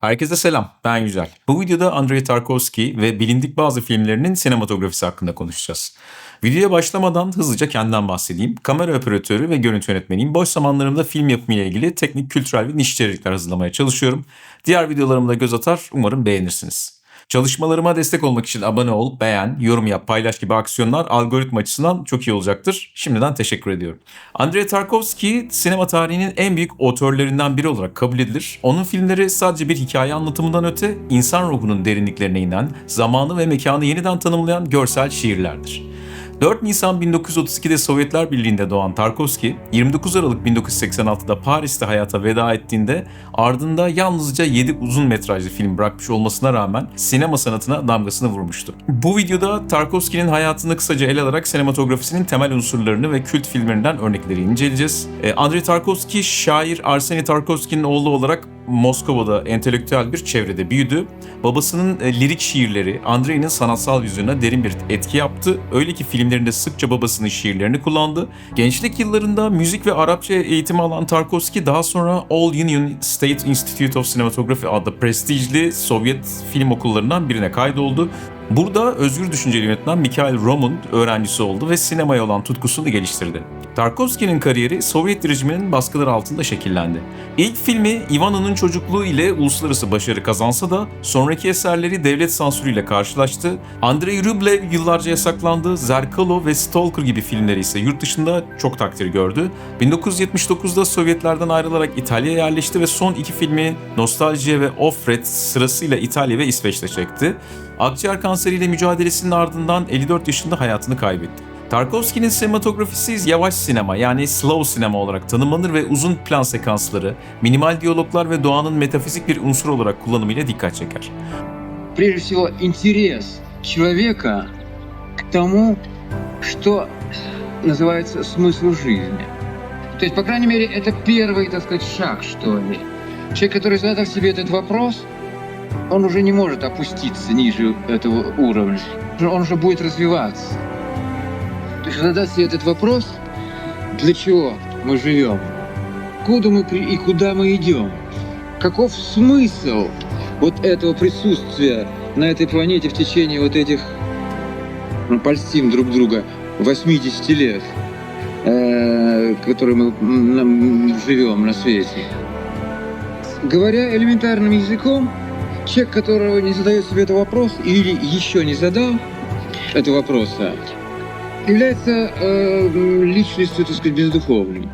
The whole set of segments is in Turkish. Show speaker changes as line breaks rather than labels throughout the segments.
Herkese selam, ben Yücel. Bu videoda Andrei Tarkovski ve bilindik bazı filmlerinin sinematografisi hakkında konuşacağız. Videoya başlamadan hızlıca kendimden bahsedeyim. Kamera operatörü ve görüntü yönetmeniyim. Boş zamanlarımda film yapımı ile ilgili teknik, kültürel ve niş içerikler hazırlamaya çalışıyorum. Diğer videolarımda göz atar, umarım beğenirsiniz. Çalışmalarıma destek olmak için abone ol, beğen, yorum yap, paylaş gibi aksiyonlar algoritma açısından çok iyi olacaktır. Şimdiden teşekkür ediyorum. Andrei Tarkovski sinema tarihinin en büyük otörlerinden biri olarak kabul edilir. Onun filmleri sadece bir hikaye anlatımından öte insan ruhunun derinliklerine inen, zamanı ve mekanı yeniden tanımlayan görsel şiirlerdir. 4 Nisan 1932'de Sovyetler Birliği'nde doğan Tarkovski, 29 Aralık 1986'da Paris'te hayata veda ettiğinde ardında yalnızca 7 uzun metrajlı film bırakmış olmasına rağmen sinema sanatına damgasını vurmuştu. Bu videoda Tarkovski'nin hayatını kısaca ele alarak sinematografisinin temel unsurlarını ve kült filmlerinden örnekleri inceleyeceğiz. E, Andrei Tarkovski, şair Arseny Tarkovski'nin oğlu olarak Moskova'da entelektüel bir çevrede büyüdü. Babasının e, lirik şiirleri Andrei'nin sanatsal yüzüne derin bir etki yaptı. Öyle ki filmlerinde sıkça babasının şiirlerini kullandı. Gençlik yıllarında müzik ve Arapça eğitimi alan Tarkovski daha sonra All Union State Institute of Cinematography adlı prestijli Sovyet film okullarından birine kaydoldu. Burada özgür düşünceli yönetmen Mikhail Roman öğrencisi oldu ve sinemaya olan tutkusunu geliştirdi. Tarkovski'nin kariyeri Sovyet rejiminin baskıları altında şekillendi. İlk filmi Ivana'nın çocukluğu ile uluslararası başarı kazansa da sonraki eserleri devlet sansürüyle karşılaştı. Andrei Rublev yıllarca yasaklandı, Zerkalo ve Stalker gibi filmleri ise yurt dışında çok takdir gördü. 1979'da Sovyetlerden ayrılarak İtalya'ya yerleşti ve son iki filmi Nostalji ve Offred sırasıyla İtalya ve İsveç'te çekti. Akciğer kanseriyle mücadelesinin ardından 54 yaşında hayatını kaybetti. Tarkovski'nin sinematografisi yavaş sinema yani slow sinema olarak tanımlanır ve uzun plan sekansları, minimal diyaloglar ve doğanın metafizik bir unsur olarak kullanımıyla dikkat çeker.
прежде всего интерес человека к тому, что называется смысл жизни. То есть, по крайней мере, это первый, так сказать, шаг, что ли. Человек, который задав себе этот вопрос, он уже не может опуститься ниже этого уровня. Он уже будет развиваться. То есть задать себе этот вопрос, для чего мы живем, куда мы и куда мы идем, каков смысл вот этого присутствия на этой планете в течение вот этих, ну, польстим друг друга, 80 лет, э, которые мы м, м, живем на свете. Говоря элементарным языком, человек, которого не задает себе этот вопрос или еще не задал этого вопроса, является э, личностью, так сказать, бездуховной.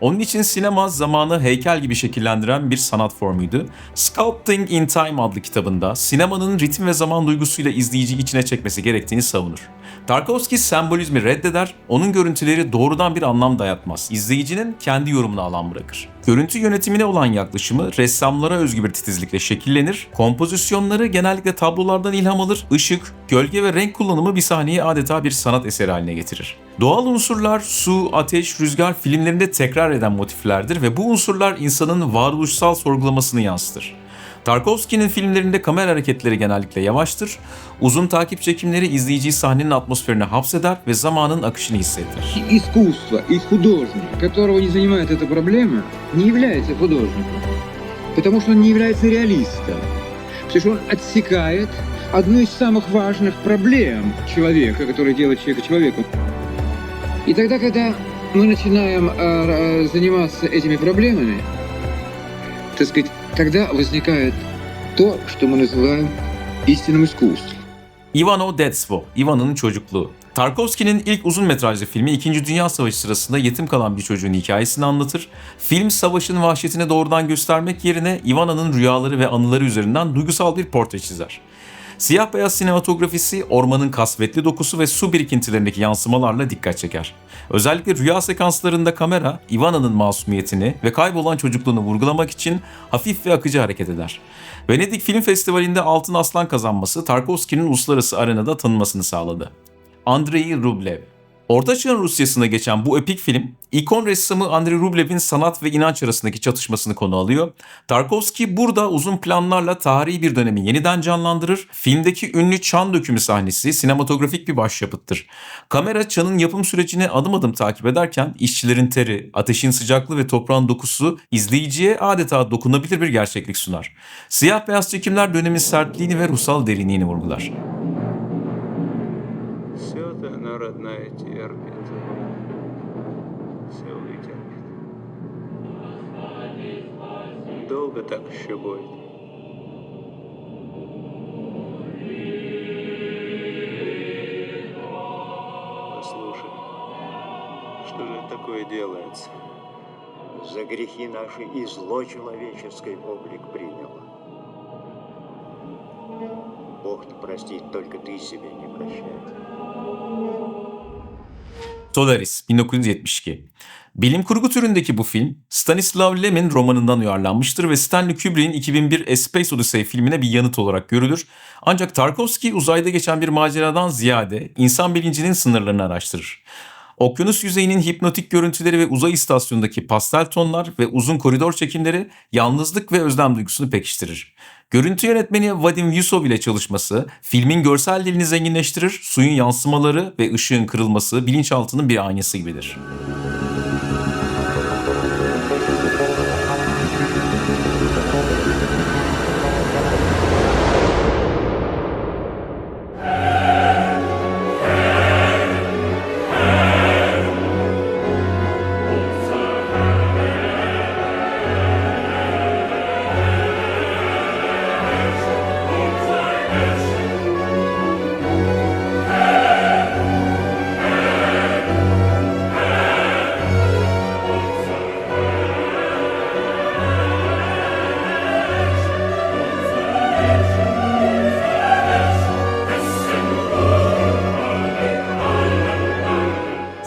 Onun için sinema zamanı heykel gibi şekillendiren bir sanat formuydu. Sculpting in Time adlı kitabında sinemanın ritim ve zaman duygusuyla izleyici içine çekmesi gerektiğini savunur. Tarkovski sembolizmi reddeder, onun görüntüleri doğrudan bir anlam dayatmaz. İzleyicinin kendi yorumuna alan bırakır. Görüntü yönetimine olan yaklaşımı ressamlara özgü bir titizlikle şekillenir. Kompozisyonları genellikle tablolardan ilham alır. Işık, gölge ve renk kullanımı bir sahneyi adeta bir sanat eseri haline getirir. Doğal unsurlar su, ateş, rüzgar filmlerinde tekrar eden motiflerdir ve bu unsurlar insanın varoluşsal sorgulamasını yansıtır. Tarkovski'nin filmlerinde kamera hareketleri genellikle yavaştır. Uzun takip çekimleri izleyiciyi sahnenin atmosferine hapseder ve zamanın akışını hissettirir.
искусство и художник, которого не занимает эта проблема, не является художником. Потому что он не является реалистом. Потому что он отсекает одну из самых важных проблем человека, который делает человека человеком. И тогда, когда мы начинаем э, э, заниматься этими проблемами, так сказать, тогда возникает то, что мы называем истинным искусством.
Ivano Detstvo, Ivan'ın çocukluğu. Tarkovski'nin ilk uzun metrajlı filmi 2. Dünya Savaşı sırasında yetim kalan bir çocuğun hikayesini anlatır. Film savaşın vahşetini doğrudan göstermek yerine Ivana'nın rüyaları ve anıları üzerinden duygusal bir portre çizer. Siyah beyaz sinematografisi ormanın kasvetli dokusu ve su birikintilerindeki yansımalarla dikkat çeker. Özellikle rüya sekanslarında kamera Ivana'nın masumiyetini ve kaybolan çocukluğunu vurgulamak için hafif ve akıcı hareket eder. Venedik Film Festivali'nde Altın Aslan kazanması Tarkovski'nin uluslararası arenada tanınmasını sağladı. Andrei Rublev Orta Çağ'ın Rusyasında geçen bu epik film, ikon ressamı Andrei Rublev'in sanat ve inanç arasındaki çatışmasını konu alıyor. Tarkovski burada uzun planlarla tarihi bir dönemi yeniden canlandırır. Filmdeki ünlü çan dökümü sahnesi sinematografik bir başyapıttır. Kamera çanın yapım sürecini adım adım takip ederken işçilerin teri, ateşin sıcaklığı ve toprağın dokusu izleyiciye adeta dokunabilir bir gerçeklik sunar. Siyah beyaz çekimler dönemin sertliğini ve ruhsal derinliğini vurgular.
Все-то она родная терпит. Все вытерпит. Долго так еще будет. Послушай, что же такое делается?
За грехи наши и зло человеческий облик приняло. Бог-то простит, только ты себе не прощай.
Solaris 1972. Bilim kurgu türündeki bu film Stanislav Lem'in romanından uyarlanmıştır ve Stanley Kubrick'in 2001 A Space Odyssey filmine bir yanıt olarak görülür. Ancak Tarkovski uzayda geçen bir maceradan ziyade insan bilincinin sınırlarını araştırır. Okyanus yüzeyinin hipnotik görüntüleri ve uzay istasyonundaki pastel tonlar ve uzun koridor çekimleri yalnızlık ve özlem duygusunu pekiştirir. Görüntü yönetmeni Vadim Yusov ile çalışması filmin görsel dilini zenginleştirir, suyun yansımaları ve ışığın kırılması bilinçaltının bir aynası gibidir.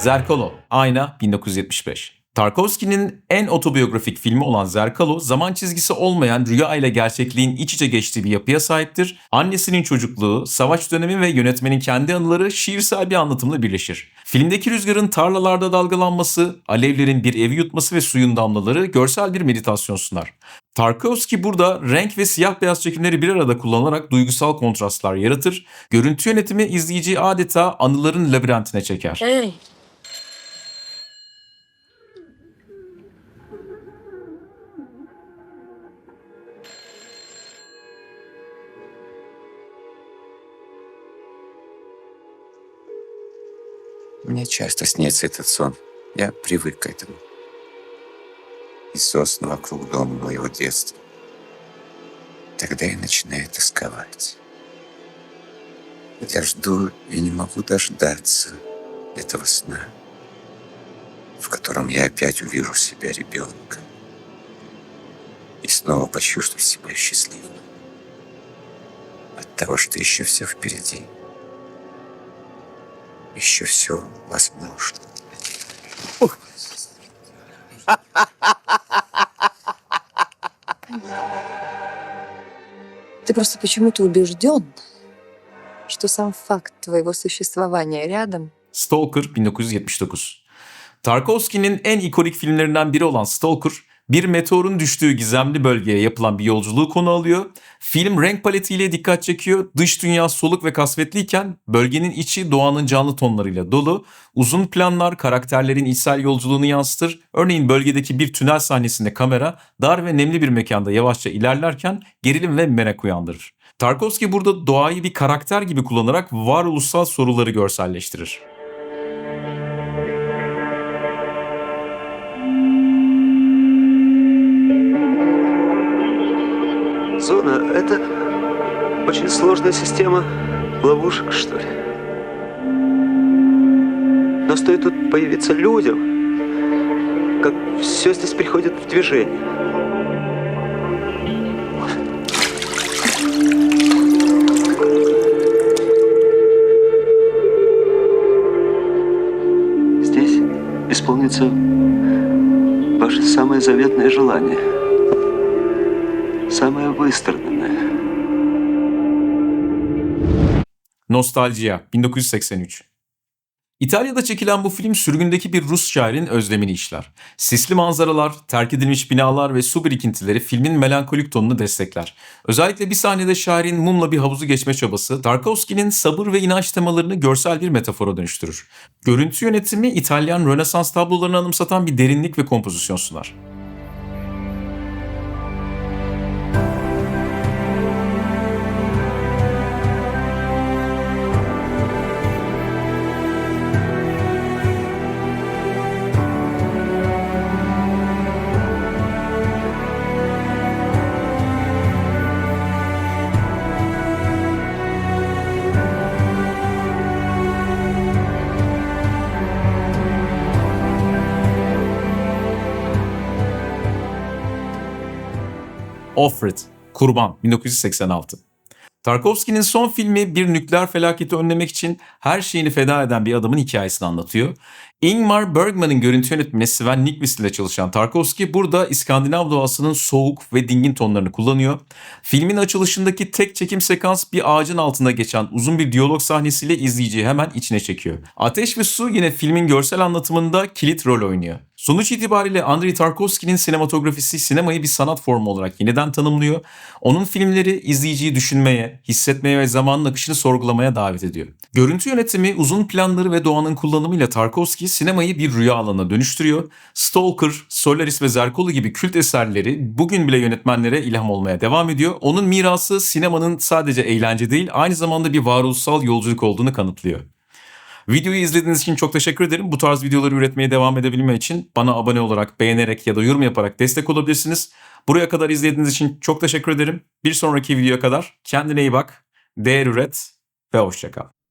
Zerkalo, Ayna 1975. Tarkovski'nin en otobiyografik filmi olan Zerkalo, zaman çizgisi olmayan rüya ile gerçekliğin iç içe geçtiği bir yapıya sahiptir. Annesinin çocukluğu, savaş dönemi ve yönetmenin kendi anıları şiirsel bir anlatımla birleşir. Filmdeki rüzgarın tarlalarda dalgalanması, alevlerin bir evi yutması ve suyun damlaları görsel bir meditasyon sunar. Tarkovski burada renk ve siyah beyaz çekimleri bir arada kullanarak duygusal kontrastlar yaratır. Görüntü yönetimi izleyiciyi adeta anıların labirentine çeker.
Эй,
Мне часто снится этот сон. Я привык к этому. И сосны вокруг дома моего детства. Тогда я начинаю тосковать. Я жду и не могу дождаться этого сна, в котором я опять увижу себя ребенком и снова почувствую себя счастливым от того, что еще все впереди. Еще все возможно.
ты просто почему-то убежден, что сам факт твоего существования рядом
Stalker 1979. Tarkovski'nin en ikonik filmlerinden biri olan Stalker, bir meteorun düştüğü gizemli bölgeye yapılan bir yolculuğu konu alıyor. Film renk paletiyle dikkat çekiyor. Dış dünya soluk ve kasvetliyken bölgenin içi doğanın canlı tonlarıyla dolu. Uzun planlar karakterlerin içsel yolculuğunu yansıtır. Örneğin bölgedeki bir tünel sahnesinde kamera dar ve nemli bir mekanda yavaşça ilerlerken gerilim ve merak uyandırır. Tarkovski burada doğayı bir karakter gibi kullanarak varoluşsal soruları görselleştirir.
Очень сложная система ловушек, что ли. Но стоит тут появиться людям, как все здесь приходит в движение. Здесь исполнится ваше самое заветное желание. Самое выстраданное.
Nostaljiya 1983. İtalya'da çekilen bu film sürgündeki bir Rus şairin özlemini işler. Sisli manzaralar, terk edilmiş binalar ve su birikintileri filmin melankolik tonunu destekler. Özellikle bir sahnede şairin mumla bir havuzu geçme çabası, Tarkovski'nin sabır ve inanç temalarını görsel bir metafora dönüştürür. Görüntü yönetimi İtalyan Rönesans tablolarını anımsatan bir derinlik ve kompozisyon sunar. Offred, Kurban 1986. Tarkovski'nin son filmi bir nükleer felaketi önlemek için her şeyini feda eden bir adamın hikayesini anlatıyor. Ingmar Bergman'ın görüntü yönetmeni Sven Nykvist ile çalışan Tarkovski burada İskandinav doğasının soğuk ve dingin tonlarını kullanıyor. Filmin açılışındaki tek çekim sekans bir ağacın altında geçen uzun bir diyalog sahnesiyle izleyiciyi hemen içine çekiyor. Ateş ve Su yine filmin görsel anlatımında kilit rol oynuyor. Sonuç itibariyle Andrei Tarkovski'nin sinematografisi sinemayı bir sanat formu olarak yeniden tanımlıyor. Onun filmleri izleyiciyi düşünmeye, hissetmeye ve zamanın akışını sorgulamaya davet ediyor. Görüntü yönetimi, uzun planları ve doğanın kullanımıyla Tarkovski sinemayı bir rüya alanına dönüştürüyor. Stalker, Solaris ve Zerkolo gibi kült eserleri bugün bile yönetmenlere ilham olmaya devam ediyor. Onun mirası sinemanın sadece eğlence değil, aynı zamanda bir varoluşsal yolculuk olduğunu kanıtlıyor. Videoyu izlediğiniz için çok teşekkür ederim. Bu tarz videoları üretmeye devam edebilmem için bana abone olarak, beğenerek ya da yorum yaparak destek olabilirsiniz. Buraya kadar izlediğiniz için çok teşekkür ederim. Bir sonraki videoya kadar kendine iyi bak, değer üret ve hoşçakal.